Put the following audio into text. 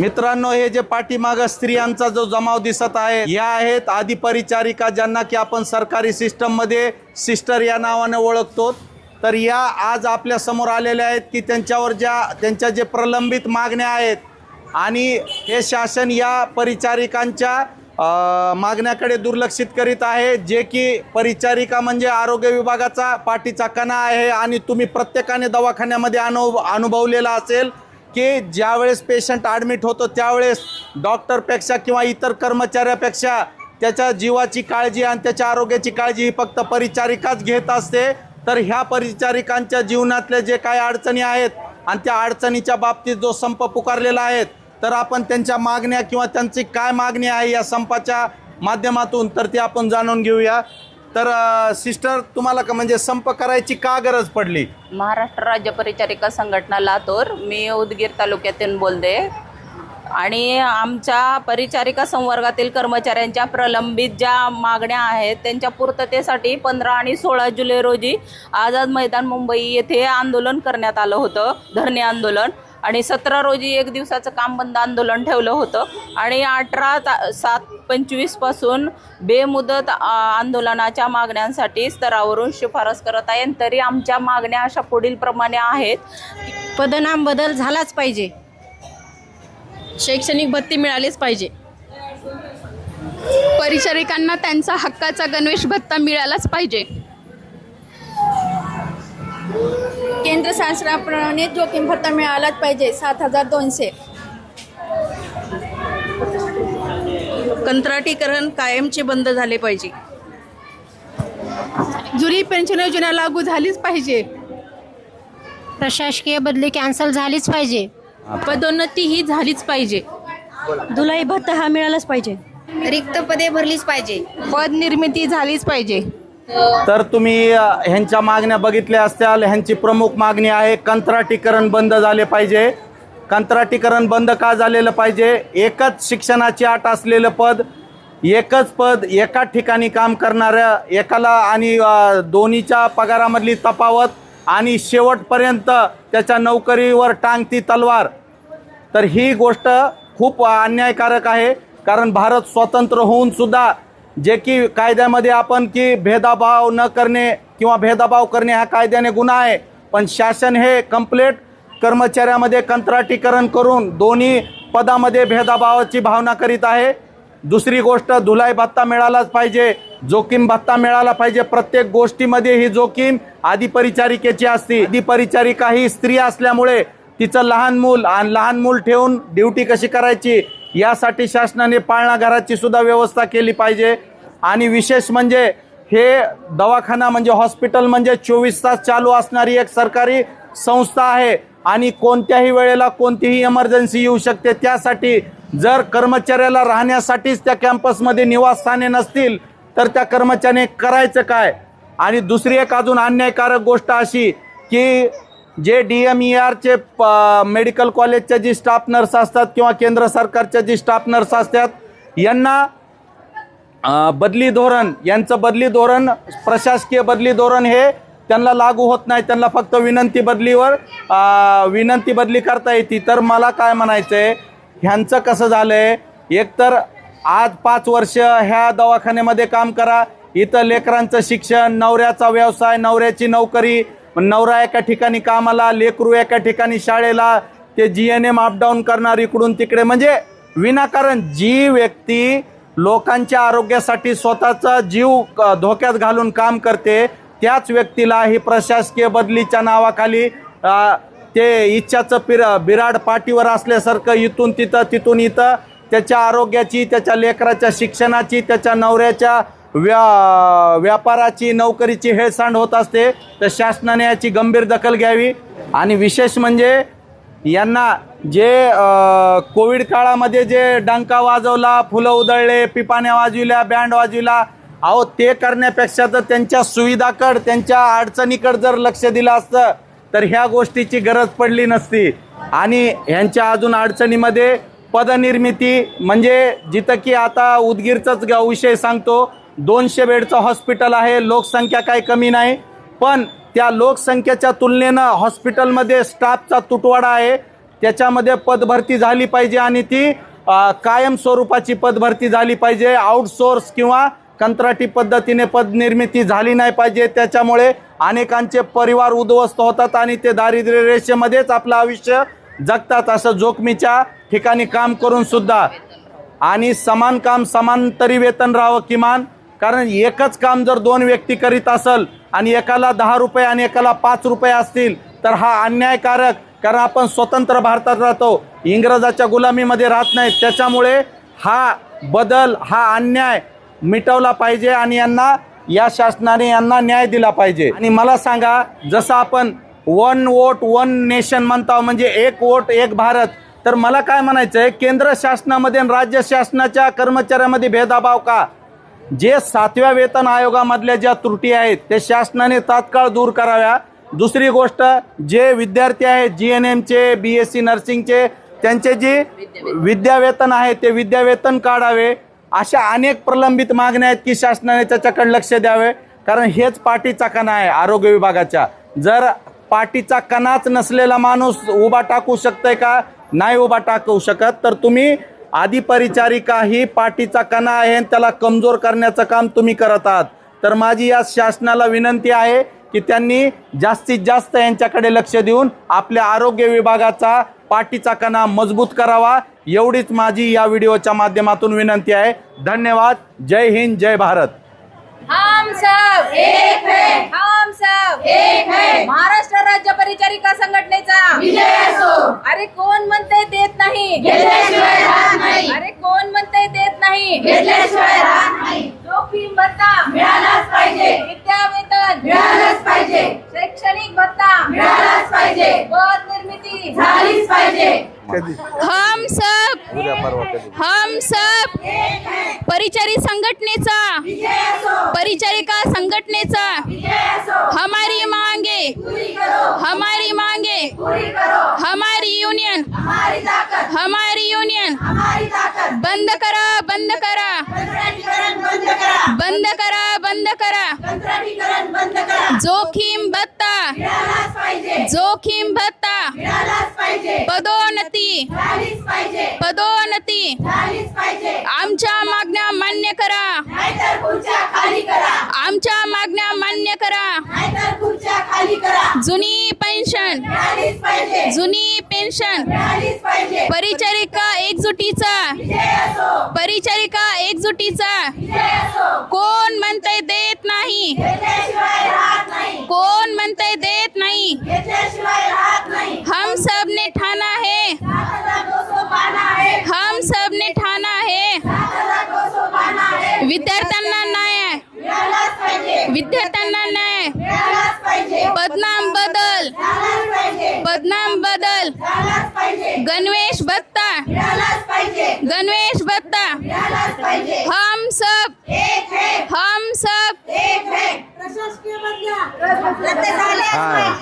मित्रांनो हे जे पाठीमाग स्त्रियांचा जो जमाव दिसत आहे या आहेत आदी परिचारिका ज्यांना की आपण सरकारी सिस्टममध्ये सिस्टर या नावाने ओळखतो. तर या आज आपल्यासमोर आलेल्या आहेत की त्यांच्यावर ज्या त्यांच्या जे प्रलंबित मागण्या आहेत आणि हे शासन या परिचारिकांच्या मागण्याकडे दुर्लक्षित करीत आहे जे की परिचारिका म्हणजे आरोग्य विभागाचा पाठीचा कणा आहे आणि तुम्ही प्रत्येकाने दवाखान्यामध्ये अनु अनुभवलेला असेल. की ज्यावेळेस पेशंट ॲडमिट होतो त्यावेळेस डॉक्टरपेक्षा किंवा इतर कर्मचाऱ्यापेक्षा त्याच्या जीवाची काळजी आणि त्याच्या आरोग्याची काळजी ही फक्त परिचारिकाच घेत असते. तर ह्या परिचारिकांच्या जीवनातल्या जे काही अडचणी आहेत आणि त्या अडचणीच्या बाबतीत जो संप पुकारलेला आहे तर आपण त्यांच्या मागण्या किंवा त्यांची काय मागणी आहे या संपाच्या माध्यमातून तर ते आपण जाणून घेऊया. तर सिस्टर तुम्हाला का म्हणजे संप करायची का गरज पडली? महाराष्ट्र राज्य परिचारिका संघटना लातूर मी उदगीर तालुक्यातून बोलते. आणि आमच्या परिचारिका संवर्गातील कर्मचाऱ्यांच्या प्रलंबित ज्या मागण्या आहेत त्यांच्या पूर्ततेसाठी पंधरा आणि सोळा जुलै रोजी आझाद मैदान मुंबई येथे आंदोलन करण्यात आलं होतं धरणे आंदोलन. आणि सतरा रोजी एक दिवसाचं काम बंद आंदोलन ठेवलं होतं. आणि अठरा ता सात पंचवीसपासून बेमुदत आंदोलनाच्या मागण्यांसाठी स्तरावरून शिफारस करत आहे. तरी आमच्या मागण्या अशा पुढील प्रमाणे आहेत. पदनाम बदल झालाच पाहिजे. शैक्षणिक भत्ती मिळालीच पाहिजे. परिचारिकांना त्यांचा हक्काचा गणवेश भत्ता मिळालाच पाहिजे. केंद्र शासनाप्रमाणे जोखीम भत्ता मिळालाच पाहिजे. सात हजार दोनशे. कंत्राटीकरण कायमचे बंद झाले पाहिजे. जुनी पेन्शन योजना लागू झालीच पाहिजे. प्रशासकीय बदली कॅन्सल झालीच पाहिजे. पदोन्नती ही झालीच पाहिजे. दुलाई भत्ता हा मिळालाच पाहिजे. रिक्त पदे भरलीच पाहिजे. पद निर्मिती झालीच पाहिजे. तर तुम्ही अ, ह्यांच्या मागण्या बघितल्या असत्याल ह्यांची प्रमुख मागणी आहे कंत्राटीकरण बंद झाले पाहिजे. कंत्राटीकरण बंद का झालेलं पाहिजे? एकच शिक्षणाची आट असलेलं पद एकच पद एकाच ठिकाणी काम करणाऱ्या एकाला आणि दोन्हीच्या पगारामधली तफावत आणि शेवटपर्यंत त्याच्या नोकरीवर टांगती तलवार. तर ही गोष्ट खूप अन्यायकारक आहे कारण भारत स्वतंत्र होऊन सुद्धा जे की कायद्यामध्ये आपण की भेदाभाव न करणे किंवा भेदाभाव करणे हा कायद्याने गुन्हा आहे पण शासन हे कंप्लेट कर्मचाऱ्यामध्ये कंत्राटीकरण करून दोन्ही पदामध्ये भेदभावाची भावना करीत आहे. दुसरी गोष्ट धुलाई भत्ता मिळालाच पाहिजे जोखीम भत्ता मिळाला पाहिजे. प्रत्येक गोष्टीमध्ये ही जोखीम आधी परिचारिकेची असते. आधी परिचारिका ही स्त्री असल्यामुळे तिचं लहान मूल आणि लहान मूल ठेवून ड्युटी कशी करायची यासाठी शासनाने पाळणाघराची सुद्धा व्यवस्था केली पाहिजे. आणि विशेष म्हणजे हे दवाखाना म्हणजे हॉस्पिटल म्हणजे चोवीस तास चालू असणारी एक सरकारी संस्था आहे. आणि कोणत्याही वेळेला कोणतीही इमर्जन्सी येऊ शकते. त्यासाठी जर कर्मचाऱ्याला राहण्यासाठीच त्या कॅम्पसमध्ये निवासस्थाने नसतील तर त्या कर्मचाऱ्याने करायचं काय? आणि दुसरी एक अजून अन्यायकारक गोष्ट अशी की जे डी एम ई आरचे प मेडिकल कॉलेजच्या जी स्टाफ नर्स असतात किंवा केंद्र सरकारच्या जी स्टाफ नर्स असतात यांना बदली धोरण यांचं बदली धोरण प्रशासकीय बदली धोरण हे त्यांना लागू होत नाही त्यांना फक्त विनंती बदलीवर विनंती बदली करता येते. तर मला काय म्हणायचं आहे ह्यांचं कसं झालं आहे एकतर आज पाच वर्ष ह्या दवाखान्यामध्ये काम करा इथं लेकरांचं शिक्षण नवऱ्याचा व्यवसाय नवऱ्याची नोकरी नवरा एका ठिकाणी कामाला लेकरू एका ठिकाणी शाळेला ते जी एन एम अपडाऊन करणार इकडून तिकडे. म्हणजे विनाकारण जी व्यक्ती लोकांच्या आरोग्यासाठी स्वतःचा जीव धोक्यात घालून काम करते त्याच व्यक्तीला ही प्रशासकीय बदलीच्या नावाखाली ते इच्छाचं पिर बिराड पाठीवर असल्यासारखं इथून तिथं तिथून इथं त्याच्या आरोग्याची त्याच्या लेकराच्या शिक्षणाची त्याच्या नवऱ्याच्या व्या व्यापाराची नोकरीची हेळसांड होत असते तर शासनाने याची गंभीर दखल घ्यावी. आणि विशेष म्हणजे यांना जे कोविड काळामध्ये जे डंका वाजवला फुलं उधळले पिपाण्या वाजविल्या बँड वाजविला अहो ते करण्यापेक्षा तर त्यांच्या सुविधाकड त्यांच्या अडचणीकड जर लक्ष दिलं असतं तर ह्या गोष्टीची गरज पडली नसती. आणि ह्यांच्या अजून अडचणीमध्ये पदनिर्मिती म्हणजे जिथं की आता उदगीरचाच गाव विषय सांगतो दोनशे बेडचं हॉस्पिटल आहे लोकसंख्या काही कमी नाही पण त्या लोकसंख्येच्या तुलनेनं हॉस्पिटलमध्ये स्टाफचा तुटवाडा आहे त्याच्यामध्ये पदभरती झाली पाहिजे आणि ती कायम स्वरूपाची पदभरती झाली पाहिजे आउटसोर्स किंवा कंत्राटी पद्धतीने पदनिर्मिती झाली नाही पाहिजे. त्याच्यामुळे अनेकांचे परिवार उद्ध्वस्त होतात आणि ते दारिद्र्य रेषेमध्येच आपलं आयुष्य जगतात असं जोखमीच्या ठिकाणी काम करून सुद्धा. आणि समान काम समान तरी वेतन राहावं किमान. कारण एकच काम जर दोन व्यक्ती करीत असेल आणि एकाला दहा रुपये आणि एकाला पाच रुपये असतील तर हा अन्यायकारक. कारण आपण स्वतंत्र भारतात राहतो इंग्रजाच्या गुलामीमध्ये राहत नाही त्याच्यामुळे हा बदल हा अन्याय मिटवला पाहिजे आणि यांना या शासनाने यांना न्याय दिला पाहिजे. आणि मला सांगा जसं आपण वन वोट वन नेशन म्हणतो म्हणजे एक वोट एक भारत तर मला काय म्हणायचं आहे केंद्र शासनामध्ये आणि राज्य शासनाच्या कर्मचाऱ्यामध्ये भेदभाव का? जे सातव्या वेतन आयोगामधल्या ज्या त्रुटी आहेत ते शासनाने तात्काळ दूर कराव्या. दुसरी गोष्ट जे विद्यार्थी आहेत जी एन एमचे बी एस सी नर्सिंगचे त्यांचे जे विद्यावेतन आहे ते विद्यावेतन काढावे. अशा अनेक प्रलंबित मागण्या आहेत की शासनाने त्याच्याकडे लक्ष द्यावे. कारण हेच पाठीचा कणा आहे आरोग्य विभागाच्या. जर पाठीचा कणाच नसलेला माणूस उभा टाकू शकतोय का? नाही उभा टाकू शकत. तर तुम्ही आधी परिचारिका ही पाठीचा कणा आहे आणि त्याला कमजोर करण्याचं काम तुम्ही करत आहात. तर माझी या शासनाला विनंती आहे की त्यांनी जास्तीत जास्त यांच्याकडे लक्ष देऊन आपल्या आरोग्य विभागाचा पाठीचा कणा मजबूत करावा. एवढीच माझी या व्हिडिओच्या माध्यमातून विनंती आहे. धन्यवाद. जय हिंद जय भारत. हम सब एक है. हम सब एक है. महाराष्ट्र राज्य परिचारिका संघटनेचा. विजय असो. अरे कोण म्हणते देत नाही? घेतल्याशिवाय राहत नाही. अरे कोण म्हणते देत नाही? घेतल्याशिवाय राहत नाही. जोखीम भत्ता. मिळालाच पाहिजे. विद्या वेतन मिळालंच पाहिजे. शैक्षणिक भत्ता. मिळालाच पाहिजे. पद निर्मिती झालीच पाहिजे सब हम सब परिचारी संघटनेचा एका संघटनेचा? हमारी मांगे। हमारी मांगे। हमारी यूनियन हमारी यूनियन बंद करा बंद करा। बंद करा बंद करा। जोखीम भत्ता। जोखीम भत्ता। पदोन्नती। पदोन्नती। मान्य करा. आमच्या मागण्या मान्य करा. जुनी पेन्शन. जुनी पेन्शन. परिचारिका एकजुटीचा. परिचारिका एकजुटीचा. कोण म्हणतंय देत नाही. कोण म्हणतंय देत नाही हम सब ने ठाना है हम सब ने ठाना है विद्यार्थ्यांना न्याय विद्यार्थ्यांना न्याय बदनाम बदल. बदनाम बदल. गणवेश भत्ता गणवेश भत्ता हम सब हम सब हा.